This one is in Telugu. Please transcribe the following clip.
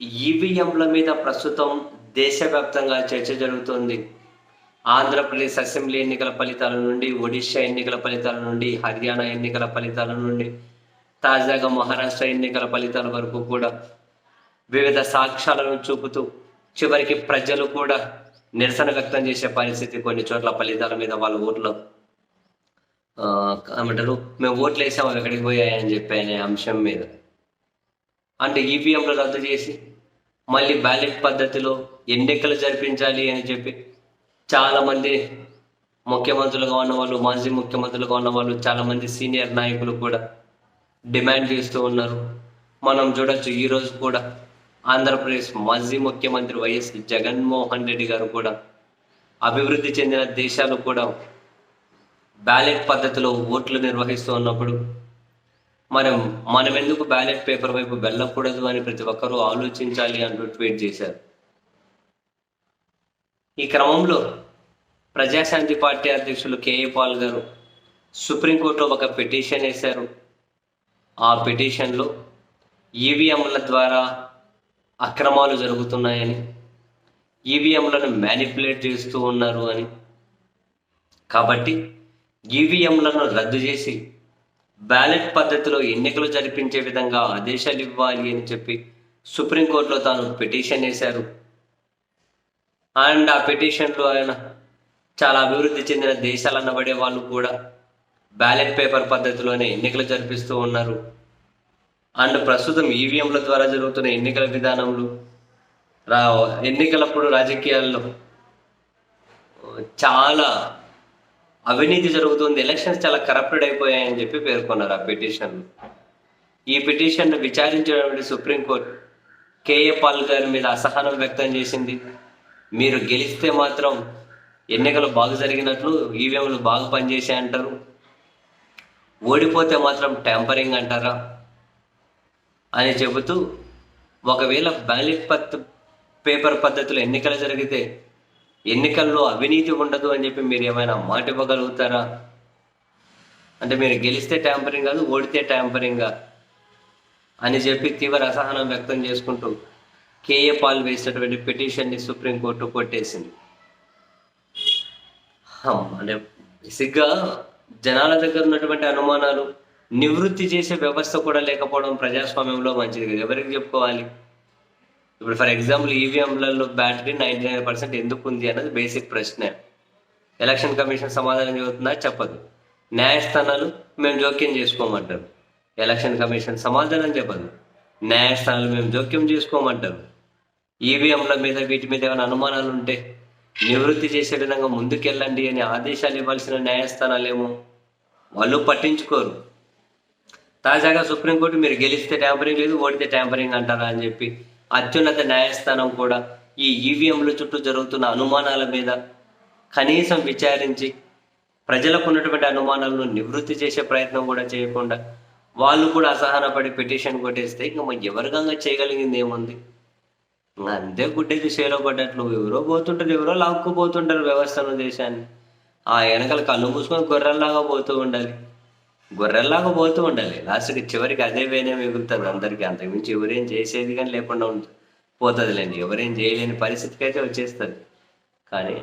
ఈవీఎంల మీద ప్రస్తుతం దేశవ్యాప్తంగా చర్చ జరుగుతోంది. ఆంధ్రప్రదేశ్ అసెంబ్లీ ఎన్నికల ఫలితాల నుండి ఒడిశా ఎన్నికల ఫలితాల నుండి హర్యానా ఎన్నికల ఫలితాల నుండి తాజాగా మహారాష్ట్ర ఎన్నికల ఫలితాల వరకు కూడా వివిధ సాక్ష్యాలను చూపుతూ చివరికి ప్రజలు కూడా నిరసన వ్యక్తం చేసే పరిస్థితి కొన్ని చోట్ల ఫలితాల మీద వాళ్ళ ఊర్లో ఏమంటారు మేము ఓట్లు వేసాము ఎక్కడికి పోయాయని చెప్పి అనే అంశం మీద. అంటే ఈవీఎంలు రద్దు చేసి మళ్ళీ బ్యాలెట్ పద్ధతిలో ఎన్నికలు జరిపించాలి అని చెప్పి చాలామంది ముఖ్యమంత్రులుగా ఉన్నవాళ్ళు మాజీ ముఖ్యమంత్రులుగా ఉన్నవాళ్ళు చాలామంది సీనియర్ నాయకులు కూడా డిమాండ్ చేస్తూ ఉన్నారు. మనం చూడొచ్చు ఈ రోజు కూడా ఆంధ్రప్రదేశ్ మాజీ ముఖ్యమంత్రి వైఎస్ జగన్మోహన్ రెడ్డి గారు కూడా అభివృద్ధి చెందిన దేశాలు కూడా బ్యాలెట్ పద్ధతిలో ఓట్లు నిర్వహిస్తూ ఉన్నప్పుడు మనం మనం ఎందుకు బ్యాలెట్ పేపర్ వైపు వెళ్ళకూడదు అని ప్రతి ఒక్కరూ ఆలోచించాలి అంటూ ట్వీట్ చేశారు. ఈ క్రమంలో ప్రజాశాంతి పార్టీ అధ్యక్షులు కేఏ పాల్ గారు సుప్రీంకోర్టులో ఒక పిటిషన్ వేశారు. ఆ పిటిషన్లో ఈవీఎంల ద్వారా అక్రమాలు జరుగుతున్నాయని ఈవీఎంలను మ్యానిపులేట్ చేస్తూ ఉన్నారు అని. కాబట్టి ఈవీఎంలను రద్దు చేసి బ్యాలెట్ పద్ధతిలో ఎన్నికలు జరిపించే విధంగా ఆదేశాలు ఇవ్వాలి అని చెప్పి సుప్రీంకోర్టులో తాను పిటిషన్ వేశారు. అండ్ ఆ పిటిషన్లో ఆయన చాలా అభివృద్ధి చెందిన దేశాలు అనబడే వాళ్ళు కూడా బ్యాలెట్ పేపర్ పద్ధతిలోనే ఎన్నికలు జరిపిస్తూ ఉన్నారు. అండ్ ప్రస్తుతం ఈవీఎంల ద్వారా జరుగుతున్న ఎన్నికల విధానంలో రా ఎన్నికలప్పుడు రాజకీయాల్లో చాలా అవినీతి జరుగుతుంది ఎలక్షన్స్ చాలా కరప్టెడ్ అయిపోయాయని చెప్పి పేర్కొన్నారు ఆ పిటిషన్ ఈ పిటిషన్ విచారించినటువంటి సుప్రీంకోర్టు కేఏ పాల్ గారి మీద అసహనం వ్యక్తం చేసింది. మీరు గెలిస్తే మాత్రం ఎన్నికలు బాగా జరిగినట్లు ఈవీఎంలు బాగా పనిచేసాయి అంటారు. ఓడిపోతే మాత్రం ట్యాంపరింగ్ అంటారా? అని చెబుతూ ఒకవేళ బ్యాలెట్ పత్ పేపర్ పద్ధతిలో ఎన్నికలు జరిగితే ఎన్నికల్లో అవినీతి ఉండదు అని చెప్పి మీరు ఏమైనా మాట ఇవ్వగలుగుతారా? అంటే మీరు గెలిస్తే ట్యాంపరింగ్ కాదు ఓడితే ట్యాంపరింగా అని చెప్పి తీవ్ర అసహనం వ్యక్తం చేసుకుంటూ కేఏ పాల్ వేసినటువంటి పిటిషన్ని సుప్రీంకోర్టు కొట్టేసింది. అంటే బేసిక్గా జనాల దగ్గర ఉన్నటువంటి అనుమానాలు నివృత్తి చేసే వ్యవస్థ కూడా లేకపోవడం ప్రజాస్వామ్యంలో మంచిది కదా. ఎవరికి చెప్పుకోవాలి? ఇప్పుడు ఫర్ ఎగ్జాంపుల్ ఈవీఎంలలో బ్యాటరీ నైంటీ నైన్ పర్సెంట్ ఎందుకు ఉంది అన్నది బేసిక్ ప్రశ్న. ఎలక్షన్ కమిషన్ సమాధానం చెబుతుందా? చెప్పదు. న్యాయస్థానాలు మేము జోక్యం చేసుకోమంటారు. ఎలక్షన్ కమిషన్ సమాధానం చెప్పదు. న్యాయస్థానాలు మేము జోక్యం చేసుకోమంటారు. ఈవీఎంల మీద వీటి మీద ఏమైనా అనుమానాలు ఉంటే నివృత్తి చేసే విధంగా ముందుకెళ్ళండి అని ఆదేశాలు ఇవ్వాల్సిన న్యాయస్థానాలేమో వాళ్ళు పట్టించుకోరు. తాజాగా సుప్రీంకోర్టు మీరు గెలిస్తే ట్యాంపరింగ్ లేదు ఓడితే ట్యాంపరింగ్ అంటారా అని చెప్పి అత్యున్నత న్యాయస్థానం కూడా ఈ ఈవీఎంల చుట్టూ జరుగుతున్న అనుమానాల మీద కనీసం విచారించి ప్రజలకు ఉన్నటువంటి అనుమానాలను నివృత్తి చేసే ప్రయత్నం కూడా చేయకుండా వాళ్ళు కూడా అసహనపడి పిటిషన్ కొట్టేస్తే ఇంకా మరి ఎవరికంగా చేయగలిగింది ఏముంది? అంతే గుడ్డేది షేలో పడ్డట్లు. ఎవరో పోతుంటారు ఎవరో లాక్కుపోతుంటారు వ్యవస్థను దేశాన్ని. ఆ వెనకాల కళ్ళు మూసుకొని గొర్రెల్లాగా పోతూ ఉండాలి. గొర్రెల్లాగా పోతూ ఉండాలి. లాస్ట్కి చివరికి అదే వేనే మిగులుతుంది అందరికీ. అంతకుమించి ఎవరేం చేసేది కానీ లేకుండా ఉంటుంది పోతుందిలేండి. ఎవరేం చేయలేని పరిస్థితికి అయితే వచ్చేస్తుంది. కానీ